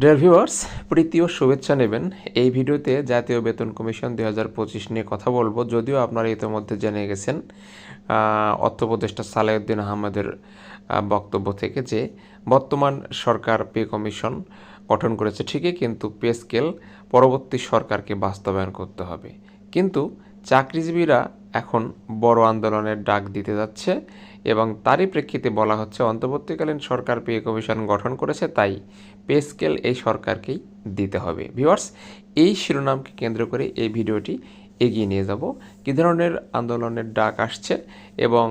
Dear viewers ও শুভেচ্ছা নেবেন। এই ভিডিওতে জাতীয় বেতন কমিশন দুই হাজার পঁচিশ নিয়ে কথা বলব। যদিও আপনারা ইতিমধ্যে জেনে গেছেন অর্থ উপদেষ্টা সালেউদ্দিন আহমেদের বক্তব্য থেকে যে বর্তমান সরকার পে কমিশন গঠন করেছে ঠিকই, কিন্তু পে স্কেল পরবর্তী সরকারকে বাস্তবায়ন করতে হবে। কিন্তু চাকরিজীবীরা এখন বড় আন্দোলনের ডাক দিতে যাচ্ছে। এবং তারই প্রেক্ষিতে বলা হচ্ছে, অন্তর্বর্তীকালীন সরকার পে কমিশন গঠন করেছে, তাই পে স্কেল এই সরকারকেই দিতে হবে। ভিউয়ার্স, এই শিরোনামকে কেন্দ্র করে এই ভিডিওটি এগিয়ে নিয়ে যাব। কী ধরনের আন্দোলনের ডাক আসছে এবং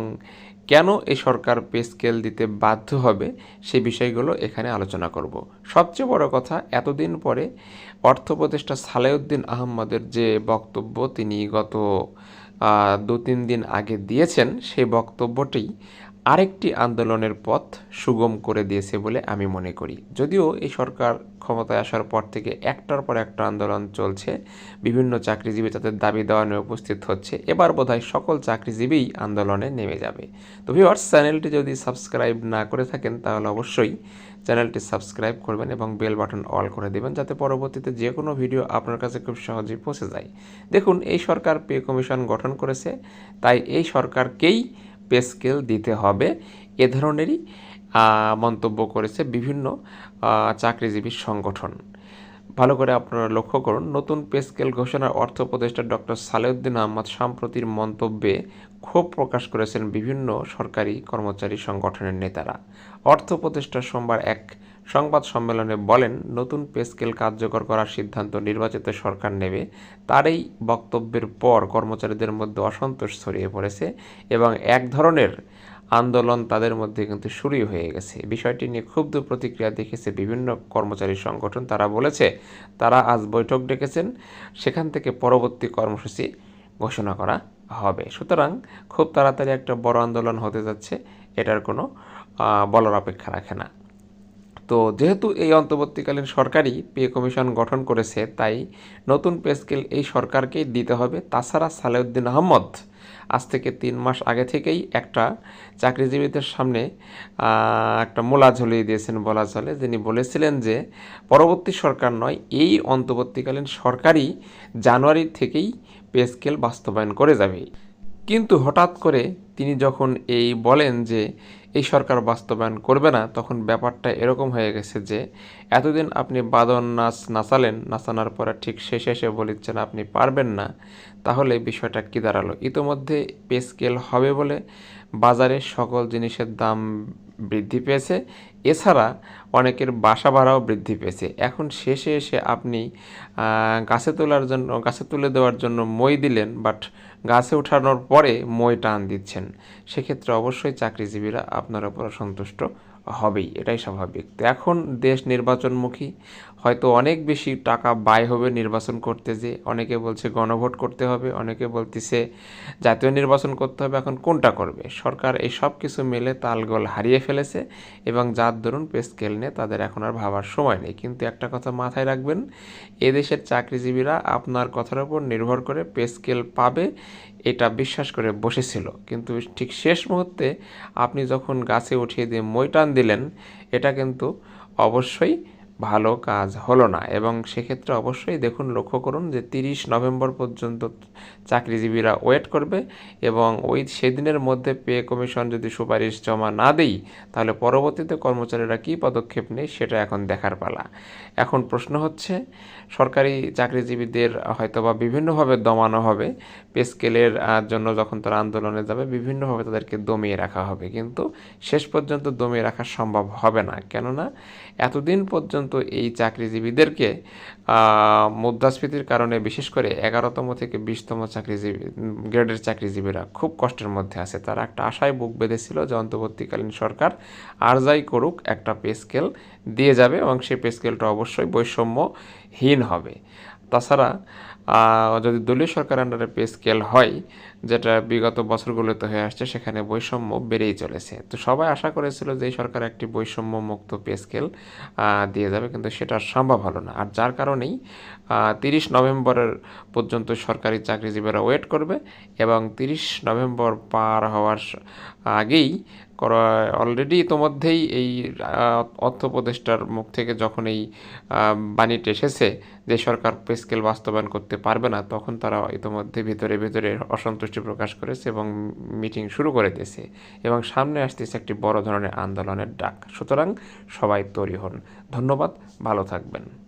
কেন এই সরকার পে স্কেল দিতে বাধ্য হবে সেই বিষয়গুলো এখানে আলোচনা করব। সবচেয়ে বড় কথা, এতদিন পরে অর্থ উপদেষ্টা সালেউদ্দিন আহমদের যে বক্তব্য, তিনি গত দু তিন দিন আগে দিয়েছেন সেই বক্তব্যটি। আরেকটি আন্দোলনের পথ সুগম করে দিয়েছে বলে আমি মনে করি। যদিও এই সরকার ক্ষমতায় আসার পর থেকে একটার পর একটা আন্দোলন চলছে, বিভিন্ন চাকরিজীবী তাদের দাবি দেওয়া নিয়ে উপস্থিত হচ্ছে, এবার বোধহয় সকল চাকরিজীবীই আন্দোলনে নেমে যাবে। তো ভিউয়ার্স চ্যানেলটি যদি সাবস্ক্রাইব না করে থাকেন, তাহলে অবশ্যই চ্যানেলটি সাবস্ক্রাইব করবেন এবং বেল বাটন অল করে দেবেন, যাতে পরবর্তীতে যে কোনো ভিডিও আপনার কাছে খুব সহজেই পৌঁছে যায়। দেখুন, এই সরকার পে কমিশন গঠন করেছে, তাই এই সরকারকেই পে স্কেল দিতে হবে। এ ধরনেরই মন্তব্য করেছে বিভিন্ন চাকরিজীবী সংগঠন। ভালো করে আপনারা লক্ষ্য করুন, নতুন পে স্কেল ঘোষণার অর্থ উপদেষ্টা ডক্টর সালেউদ্দিন আহমদ সাম্প্রতির মন্তব্যে ক্ষোভ প্রকাশ করেছেন বিভিন্ন সরকারি কর্মচারী সংগঠনের নেতারা। অর্থ উপদেষ্টা সোমবার এক সংবাদ সম্মেলনে বলেন, নতুন পে স্কেল কার্যকর করার সিদ্ধান্ত নির্বাচিত সরকার নেবে তার এই বক্তব্যের পর কর্মচারীদের মধ্যে অসন্তোষ ছড়িয়ে পড়েছে এবং এক ধরনের আন্দোলন তাদের মধ্যে কিন্তু শুরুই হয়ে গেছে। বিষয়টি নিয়ে ক্ষুব্ধ প্রতিক্রিয়া দেখেছে বিভিন্ন কর্মচারী সংগঠন। তারা বলেছে, তারা আজ বৈঠক ডেকেছেন, সেখান থেকে পরবর্তী কর্মসূচি ঘোষণা করা হবে। সুতরাং খুব তাড়াতাড়ি একটা বড় আন্দোলন হতে যাচ্ছে, এটার কোনো বলার অপেক্ষা রাখে না। তো যেহেতু এই অন্তর্বর্তীকালীন সরকারই পে কমিশন গঠন করেছে, তাই নতুন পে স্কেল এই সরকারকেই দিতে হবে। তাছাড়া সালেউদ্দিন আহমদ আজ থেকে তিন মাস আগে থেকেই একটা চাকরিজীবীদের সামনে একটা মোলা ঝুলিয়ে দিয়েছেন বলা চলে। যিনি বলেছিলেন যে, পরবর্তী সরকার নয়, এই অন্তর্বর্তীকালীন সরকারই জানুয়ারি থেকেই পে স্কেল বাস্তবায়ন করে যাবে। কিন্তু হঠাৎ করে তিনি যখন এই বলেন যে এই সরকার বাস্তবায়ন করবে না, তখন ব্যাপারটা এরকম হয়ে গেছে যে এতদিন আপনি বাদন নাচ নাচালেন, নাচানোর পরে ঠিক শেষে এসে বলিচ্ছেন আপনি পারবেন না। তাহলে বিষয়টা কী দাঁড়াল? ইতোমধ্যে পে স্কেল হবে বলে বাজারে সকল জিনিসের দাম বৃদ্ধি পেয়েছে। এছাড়া অনেকের বাসা ভাড়াও বৃদ্ধি পেয়েছে। এখন শেষে এসে আপনি গাছে তোলার জন্য, গাছে তুলে দেওয়ার জন্য মই দিলেন বাট গাছে ওঠানোর পরে মই টান দিচ্ছেন। সেক্ষেত্রে অবশ্যই চাকরিজীবীরা আপনার উপর সন্তুষ্ট হবেই, এটাই স্বাভাবিক। তো এখন দেশ নির্বাচনমুখী হয়তো অনেক বেশি টাকা ব্যয় হবে নির্বাচন করতে যে অনেকে বলছে গণভোট করতে হবে, অনেকে বলতেছে জাতীয় নির্বাচন করতে হবে, এখন কোনটা করবে? সরকার এই সব কিছু মিলে তালগোল হারিয়ে ফেলেছে এবং যার দরুন পে স্কেল নিয়ে তাদের এখন আর ভাবার সময় নেই। কিন্তু একটা কথা মাথায় রাখবেন, এদেশের চাকরিজীবীরা আপনার কথার উপর নির্ভর করে পে স্কেল পাবে, এটা বিশ্বাস করে বসেছিল। কিন্তু ঠিক শেষ মুহূর্তে আপনি যখন গাছে উঠিয়ে দিয়ে মই টান দিলেন, এটা কিন্তু অবশ্যই ভালো কাজ হলো না। এবং সেক্ষেত্রে অবশ্যই দেখুন, লক্ষ্য করুন যে তিরিশ নভেম্বর পর্যন্ত চাকরিজীবীরা ওয়েট করবে এবং ওই সেদিনের মধ্যে পে কমিশন যদি সুপারিশ জমা না দেই, তাহলে পরবর্তীতে কর্মচারীরা কী পদক্ষেপ নেয় সেটা এখন দেখার পালা। এখন প্রশ্ন হচ্ছে, সরকারি চাকরিজীবীদের হয়তোবা বিভিন্নভাবে দমানো হবে, পে স্কেলের জন্য যখন তারা আন্দোলনে যাবে বিভিন্নভাবে তাদেরকে দমিয়ে রাখা হবে। কিন্তু শেষ পর্যন্ত দমিয়ে রাখা সম্ভব হবে না। কেননা এতদিন পর্যন্ত এই চাকরিজীবীদেরকে মুদ্রাস্ফীতির কারণে বিশেষ করে এগারোতম থেকে বিশতম চাকরিজীবী, গ্রেডের চাকরিজীবীরা খুব কষ্টের মধ্যে আছে। তারা একটা আশায় বুক বেঁধেছিল যে অন্তর্বর্তীকালীন সরকার আর যাই করুক, একটা পে স্কেল দিয়ে যাবে এবং সেই পে স্কেলটা অবশ্যই বৈষম্যহীন হবে। তাছাড়া যদি দলীয় সরকার আন্ডারে পে স্কেল হয়, যেটা বিগত বছরগুলোতে হয়ে আসছে, সেখানে বৈষম্য বেড়েই চলেছে। তো সবাই আশা করেছিল যে এই সরকার একটি বৈষম্য মুক্ত পে স্কেল দিয়ে যাবে, কিন্তু সেটা সম্ভব হলো না। আর যার কারণেই তিরিশ নভেম্বরের পর্যন্ত সরকারি চাকরিজীবীরা ওয়েট করবে এবং তিরিশ নভেম্বর পার হওয়ার আগেই অলরেডি ইতোমধ্যেই এই অর্থ উপদেষ্টার মুখ থেকে যখন এই বাণীটা এসেছে যে সরকার পে স্কেল বাস্তবায়ন করতে পারবে না, তখন তারা ইতিমধ্যে ভিতরে ভিতরে অসন্তুষ্টি প্রকাশ করেছে এবং মিটিং শুরু করে দিয়েছে এবং সামনে আসতেছে একটি বড় ধরনের আন্দোলনের ডাক। সুতরাং সবাই তৈরি হন। ধন্যবাদ, ভালো থাকবেন।